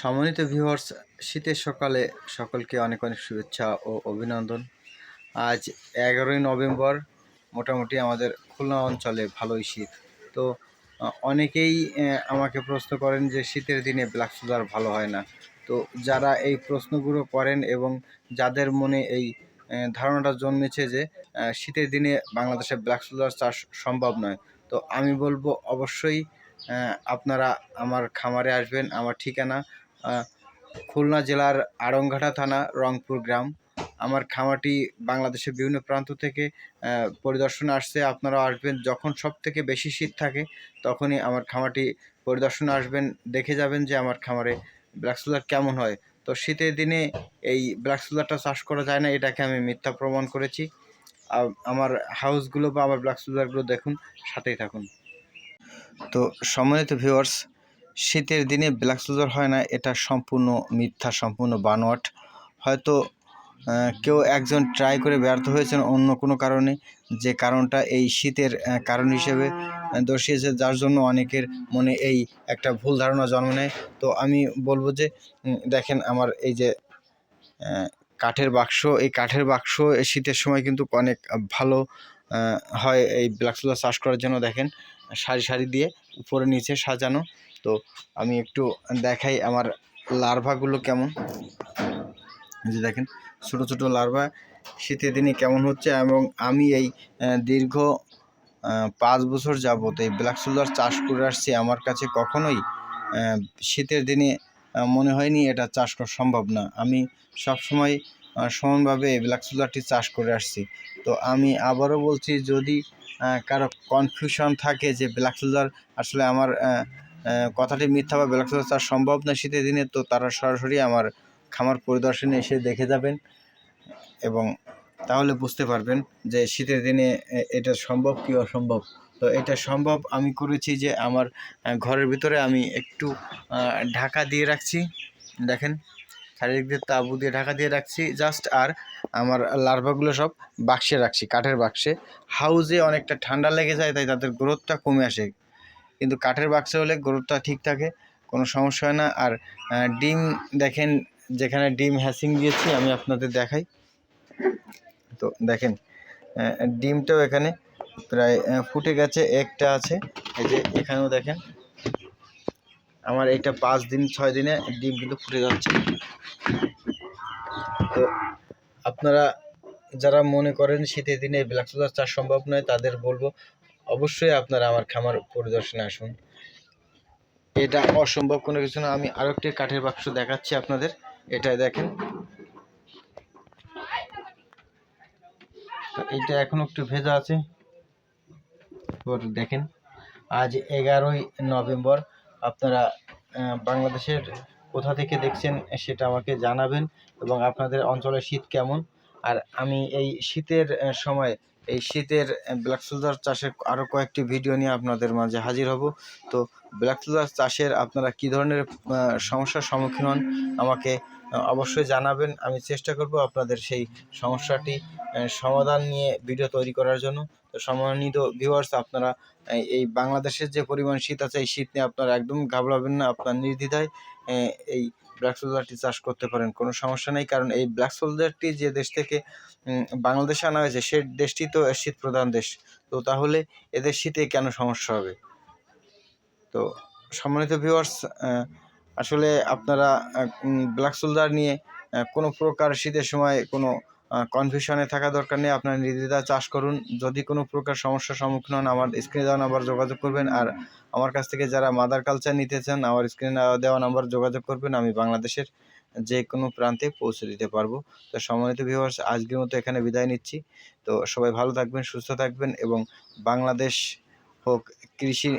সম্মানিত ভিউয়ার্স শীতের সকালে সকলকে অনেক অনেক শুভেচ্ছা ও অভিনন্দন। আজ এগারোই নভেম্বর, মোটামুটি আমাদের খুলনা অঞ্চলে ভালোই শীত। তো অনেকেই আমাকে প্রশ্ন করেন যে শীতের দিনে ব্ল্যাক সুগার ভালো হয় না। তো, যারা এই প্রশ্নগুলো করেন এবং যাদের মনে এই ধারণাটা জন্মেছে যে শীতের দিনে বাংলাদেশে ব্ল্যাক সুগার চাষ সম্ভব নয়, তো আমি বলব অবশ্যই আপনারা আমার খামারে আসবেন, আমার ঠিকানা খুলনা জেলার আড়ংঘাটা থানা, রংপুর গ্রাম। আমার খামারটি বাংলাদেশের বিভিন্ন প্রান্ত থেকে পরিদর্শনে আসছে। আপনারা আসবেন যখন সব থেকে বেশি শীত থাকে, তখনই আমার খামারটি পরিদর্শনে আসবেন, দেখে যাবেন যে আমার খামারে ব্ল্যাক সোলার কেমন হয়। তো শীতের দিনে এই ব্ল্যাক সোলারটা চাষ করা যায় না, এটাকে আমি মিথ্যা প্রমাণ করেছি। আমার হাউসগুলো বা আমার ব্ল্যাক সোলারগুলো দেখুন, সাথেই থাকুন। তো সম্মানিত ভিউয়ার্স শীতের দিনে ব্ল্যাক সোলার হয় না, এটা সম্পূর্ণ মিথ্যা, সম্পূর্ণ বানোয়াট। হয়তো কেউ একজন ট্রাই করে ব্যর্থ হয়েছেন অন্য কোনো কারণে। যে কারণটা এই শীতের কারণ হিসেবে দর্শিয়েছে যার জন্য অনেকের মনে এই একটা ভুল ধারণা জন্ম নেয়। তো আমি বলব যে দেখেন আমার এই যে কাঠের বাক্স, এই কাঠের বাক্স শীতের সময় কিন্তু অনেক ভালো হয় এই ব্ল্যাক সোলার চাষ করার জন্য। দেখেন সারি সারি দিয়ে উপরে, নিচে সাজানো। তো আমি একটু দেখাই আমার লার্ভাগুলো কেমন। যে দেখেন, ছোট ছোট লার্ভা শীতের দিনে কেমন হচ্ছে এবং আমি এই দীর্ঘ পাঁচ বছর যাবত এই ব্ল্যাক সোলার চাষ করে আসছি, আমার কাছে কখনোই শীতের দিনে মনে হয়নি এটা চাষ করা সম্ভব না। আমি সবসময় সমানভাবে এই ব্ল্যাক সোলারটি চাষ করে আসছি। তো আমি আবারও বলছি, যদি কারও কনফিউশন থাকে যে ব্ল্যাক সোলার আসলে আমার কথাটি মিথ্যা বা চাষ সম্ভব না শীতের দিনে তো তারা সরাসরি আমার খামার পরিদর্শনে এসে দেখে যাবেন এবং তাহলে বুঝতে পারবেন যে শীতের দিনে এটা সম্ভব কি অসম্ভব। তো এটা সম্ভব আমি করেছি যে আমার ঘরের ভিতরে আমি একটু ঢাকা দিয়ে রাখছি। দেখেন চারিদিক দিয়ে তাঁবু দিয়ে ঢাকা দিয়ে রাখছি। জাস্ট আর আমার লার্ভাগুলো সব বাক্সে রাখছি, কাঠের বাক্সে। হাউজে অনেকটা ঠান্ডা লেগে যায়, তাই তাদের গ্রোথটা কমে আসে। কিন্তু কাঠের বাক্সে হলে গ্রোথটা ঠিক থাকে, কোনো সমস্যা হয় না। আর ডিম দেখেন, যেখানে ডিম হ্যাসিং দিয়েছি, আমি আপনাদের দেখাই। তো দেখেন ডিমটাও এখানে প্রায় ফুটে গেছে, একটা আছে। এই যে এখানেও দেখেন, আমার এটা পাঁচ দিন, ছয় দিনে ডিম কিন্তু ফুটে যাচ্ছে। তো আপনারা যারা মনে করেন শীতের দিনে ব্ল্যাক সোলার চাষ সম্ভব নয়, তাদের বলব অবশ্যই আপনারা আমার খামার পরিদর্শনে আসুন। এটা অসম্ভব কোনো কিছু না, আমি আরও একটি কাঠের বাক্স দেখাচ্ছি আপনাদের, এটাই দেখেন। তো এইটা এখনও একটু ভেজা আছে। দেখেন, আজ এগারোই নভেম্বর, আপনারা বাংলাদেশের কোথা থেকে দেখছেন সেটা আমাকে জানাবেন এবং আপনাদের অঞ্চলে শীত কেমন। আর আমি এই শীতের সময় এই শীতের ব্ল্যাক সোলজার চাষের আরও কয়েকটি ভিডিও নিয়ে আপনাদের মাঝে হাজির হব। তো ব্ল্যাক সোলজার চাষের আপনারা কী ধরনের সমস্যার সম্মুখীন হন আমাকে অবশ্যই জানাবেন। আমি চেষ্টা করব আপনাদের সেই সমস্যাটি সমাধান নিয়ে ভিডিও তৈরি করার জন্য। তো সম্মানিত ভিউয়ার্স আপনারা এই- বাংলাদেশের যে পরিমাণ শীত আছে, এই শীত নিয়ে আপনারা একদম ঘাবড়াবেন না। আপনার নির্দ্বিধায় এই ব্ল্যাক সোলজারটি চাষ করতে পারেন, কোনো সমস্যা নেই। কারণ এই ব্ল্যাক সোলজারটি যে দেশ থেকে বাংলাদেশে আনা হয়েছে, সে দেশটি তো শীত প্রধান দেশ। তো তাহলে এদের শীতে কেন সমস্যা হবে? তো সম্মানিত ভিউয়ার্স আসলে আপনারা ব্ল্যাক সোলজার নিয়ে কোনো প্রকার শীতের সময় কোনো কনফিউশনে থাকা দরকার নেই। আপনার নির্দ্বিধায় চাষ করুন। যদি কোনো প্রকার সমস্যার সম্মুখীন হন, আমার স্ক্রিনে দেওয়া নাম্বার যোগাযোগ করবেন। আর আমার কাছ থেকে যারা মাদার কালচার নিতে চান, আমার স্ক্রিনে দেওয়া নাম্বার যোগাযোগ করবেন। আমি বাংলাদেশের যে কোনো প্রান্তে পৌঁছে দিতে পারব। তো সম্মানিত ভিউয়ার্স আজকের মতো এখানে বিদায় নিচ্ছি। তো সবাই ভালো থাকবেন, সুস্থ থাকবেন এবং বাংলাদেশ হোক কৃষি